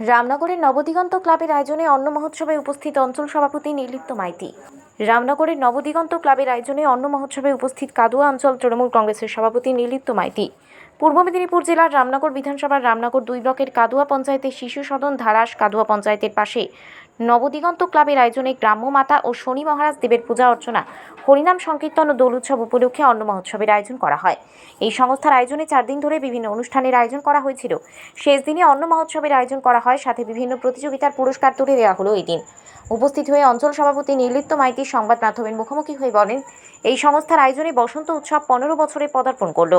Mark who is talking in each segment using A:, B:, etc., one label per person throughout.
A: রামনগরের নবদিগন্ত ক্লাবের আয়োজনে অন্ন মহোৎসবে উপস্থিত অঞ্চল সভাপতি নির্লিপ্ত মাইতি। রামনগরের নবদিগন্ত ক্লাবের আয়োজনে অন্ন মহোৎসবে উপস্থিত কাদুয়া অঞ্চল তৃণমূল কংগ্রেসের সভাপতি নির্লিপ্ত মাইতি। পূর্ব মেদিনীপুর জেলার রামনগর বিধানসভার রামনগর দুই ব্লকের কাদুয়া পঞ্চায়েতের শিশু সদন ধারাস কাদুয়া পঞ্চায়েতের পাশে। নবদিগন্ত ক্লাবের আয়োজনে গ্রাম্য মাতা ও শনি মহারাজ দেবের পূজা অর্চনা, হরিনাম সংকীর্তন ও দোল উৎসব উপলক্ষে অন্ন মহোৎসবের আয়োজন করা হয়। এই সংস্থার আয়োজনে চার দিন ধরে বিভিন্ন অনুষ্ঠানের আয়োজন করা হয়েছিল। শেষ দিনে অন্ন মহোৎসবের আয়োজন করা হয়, সাথে বিভিন্ন প্রতিযোগিতার পুরস্কার তুলে দেওয়া হলো এই দিন। উপস্থিত হয়ে অঞ্চল সভাপতি নির্লিপ্ত মাইতি সংবাদ মাধ্যমের মুখোমুখি হয়ে বলেন, এই সংস্থার আয়োজনে বসন্ত উৎসব পনেরো বছরে পদার্পণ করল।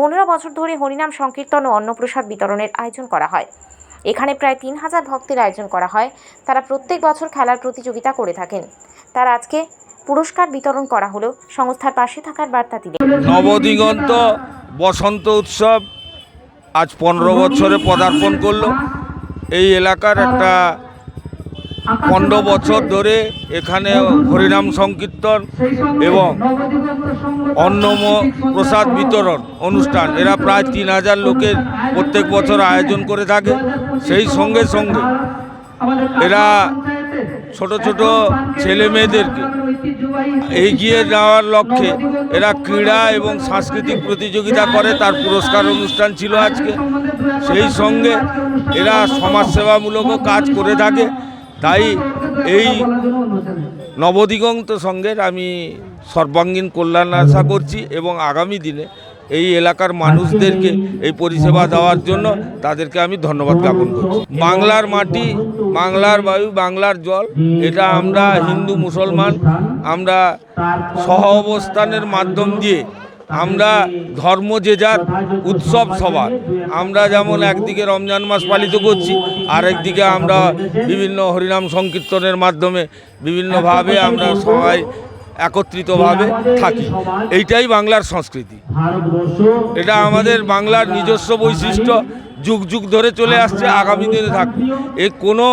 A: পনেরো বছর ধরে হরিনাম সংকীর্তন ও অন্নপ্রসাদ বিতরণের আয়োজন করা হয়। এখানে প্রায় তিন হাজার ভক্তের আয়োজন করা হয়। তারা প্রত্যেক বছর খেলার প্রতিযোগিতা করে থাকেন। তার আজকে পুরস্কার বিতরণ করা হলো। সংস্থার পাশে থাকার বার্তা দিলেন।
B: নবদিগন্ত বসন্ত উৎসব আজ পনেরো বছরে পদার্পণ করল। এই এলাকার একটা পনেরো বছর ধরে এখানে হরিনাম সংকীর্তন এবং অন্নম প্রসাদ বিতরণ অনুষ্ঠান। এরা প্রায় তিন হাজার লোকের প্রত্যেক বছর আয়োজন করে থাকে। সেই সঙ্গে সঙ্গে এরা ছোট ছোট ছেলে মেয়েদেরকে এগিয়ে যাওয়ার লক্ষ্যে এরা ক্রীড়া এবং সাংস্কৃতিক প্রতিযোগিতা করে। তার পুরস্কার অনুষ্ঠান ছিল আজকে। সেই সঙ্গে এরা সমাজসেবামূলকও কাজ করে থাকে। তাই এই নবদিগন্ত সঙ্গের আমি সর্বাঙ্গীন কল্যাণ আশা করছি এবং আগামী দিনে এই এলাকার মানুষদেরকে এই পরিষেবা দেওয়ার জন্য তাদেরকে আমি ধন্যবাদ জ্ঞাপন করছি। বাংলার মাটি, বাংলার বায়ু, বাংলার জল, এটা আমরা হিন্দু মুসলমান, আমরা সহ অবস্থানের মাধ্যম দিয়ে আমরা ধর্ম যে যার উৎসব সবার। আমরা যেমন একদিকে রমজান মাস পালিত করছি, আরেকদিকে আমরা বিভিন্ন হরিনাম সংকীর্তনের মাধ্যমে বিভিন্নভাবে আমরা সবাই একত্রিতভাবে থাকি। এইটাই বাংলার সংস্কৃতি। এটা আমাদের বাংলার নিজস্ব বৈশিষ্ট্য, যুগ যুগ ধরে চলে আসছে, আগামী দিনে থাকবে। এ কোনো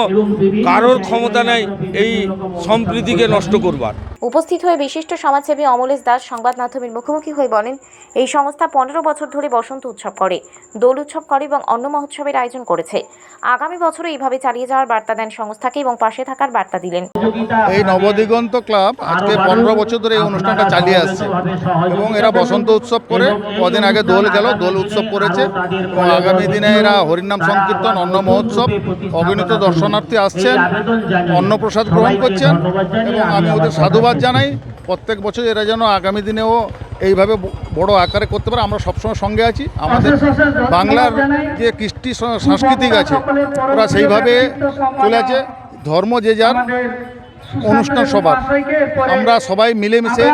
B: কারোর ক্ষমতা নেই এই সম্প্রীতিকে নষ্ট করবার।
A: উপস্থিত হয়ে বিশিষ্ট সমাজসেবী অমলেশ দাস সংবাদ মাধ্যমের মুখোমুখি হয়ে বলেন, এই সংস্থা পনেরো বছর ধরে বসন্ত উৎসব করে, দোল উৎসব করে এবং অন্য মহোৎসবের আয়োজন করেছে। আগামী বছরও এইভাবে চালিয়ে যাওয়ার বার্তা দেন সংস্থাকে এবং পাশে থাকার বার্তা দিলেন।
C: এই নবদিগন্ত ক্লাব আজকে পনেরো বছর ধরে এই অনুষ্ঠানটা চালিয়ে আসছে এবং এরা বসন্ত উৎসব করে, কদিন আগে দোল গেল, দোল উৎসব করেছে এবং আগামী দিনে এরা হরিনাম সংকীর্তন, অন্ন মহোৎসব অগণিত দর্শনার্থী আসছেন, অন্নপ্রসাদ গ্রহণ করছেন এবং আমি ওদের সাধুবাদ জানাই, প্রত্যেক বছর এরা যেন আগামী দিনেও এইভাবে বড় আকারে করতে পারে। আমরা সবসময় সঙ্গে আছি। আমাদের বাংলার যে কৃষ্টি সাংস্কৃতিক আছে, ওরা সেইভাবে চলে আছে। ধর্ম যে যার, অনুষ্ঠান সবার। আমরা সবাই মিলেমিশে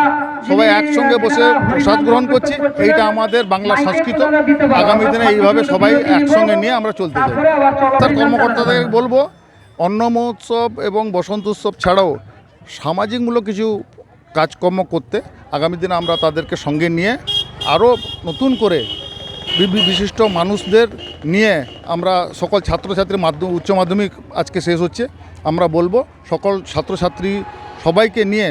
C: সবাই একসঙ্গে বসে প্রসাদ গ্রহণ করছি। এইটা আমাদের বাংলা সংস্কৃত। আগামী দিনে এইভাবে সবাই একসঙ্গে নিয়ে আমরা চলতে চাই। তার কর্মকর্তাদের বলব, অন্ন মহোৎসব এবং বসন্ত উৎসব ছাড়াও সামাজিকমূলক কিছু কাজকর্ম করতে আগামী দিনে আমরা তাদেরকে সঙ্গে নিয়ে আরও নতুন করে বিশিষ্ট মানুষদের নিয়ে আমরা সকল ছাত্রছাত্রী মাধ্যম, উচ্চ মাধ্যমিক আজকে শেষ হচ্ছে। আমরা বলব সকল ছাত্রছাত্রী সবাইকে নিয়ে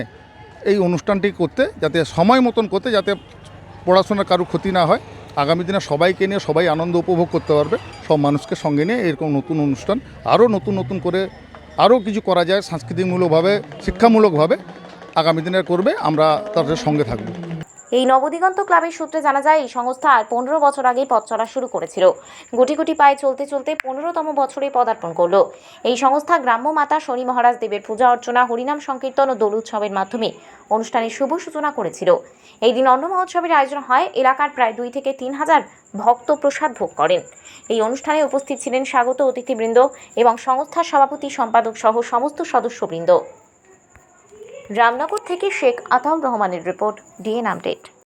C: এই অনুষ্ঠানটি করতে, যাতে সময় মতন করতে, যাতে পড়াশোনার কারও ক্ষতি না হয়। আগামী দিনে সবাইকে নিয়ে সবাই আনন্দ উপভোগ করতে পারবে। সব মানুষকে সঙ্গে নিয়ে এরকম নতুন অনুষ্ঠান, আরও নতুন নতুন করে আরও কিছু করা যায় সাংস্কৃতিকমূলকভাবে শিক্ষামূলকভাবে আগামী দিনের করবে আমরা তাদের সঙ্গে থাকব।
A: এই নবদিগন্ত ক্লাবের সূত্রে জানা যায়, এই সংস্থা আর পনেরো বছর আগেই পথ চলা শুরু করেছিল। গুটি গুটি পায়ে চলতে চলতে পনেরোতম বছরে পদার্পণ করল। এই সংস্থা গ্রাম্য মাতা শনি মহারাজ দেবের পূজা অর্চনা, হরিনাম সংকীর্তন ও দোল উৎসবের মাধ্যমে অনুষ্ঠানের শুভ সূচনা করেছিল। এই দিন অন্ন মহোৎসবের আয়োজন হয়, এলাকার প্রায় দুই থেকে তিন হাজার ভক্ত প্রসাদ ভোগ করেন। এই অনুষ্ঠানে উপস্থিত ছিলেন স্বাগত অতিথিবৃন্দ এবং সংস্থার সভাপতি, সম্পাদক সহ সমস্ত সদস্যবৃন্দ। রামনগর থেকে শেখ আতাউর রহমানের রিপোর্ট ডিএন আপডেট।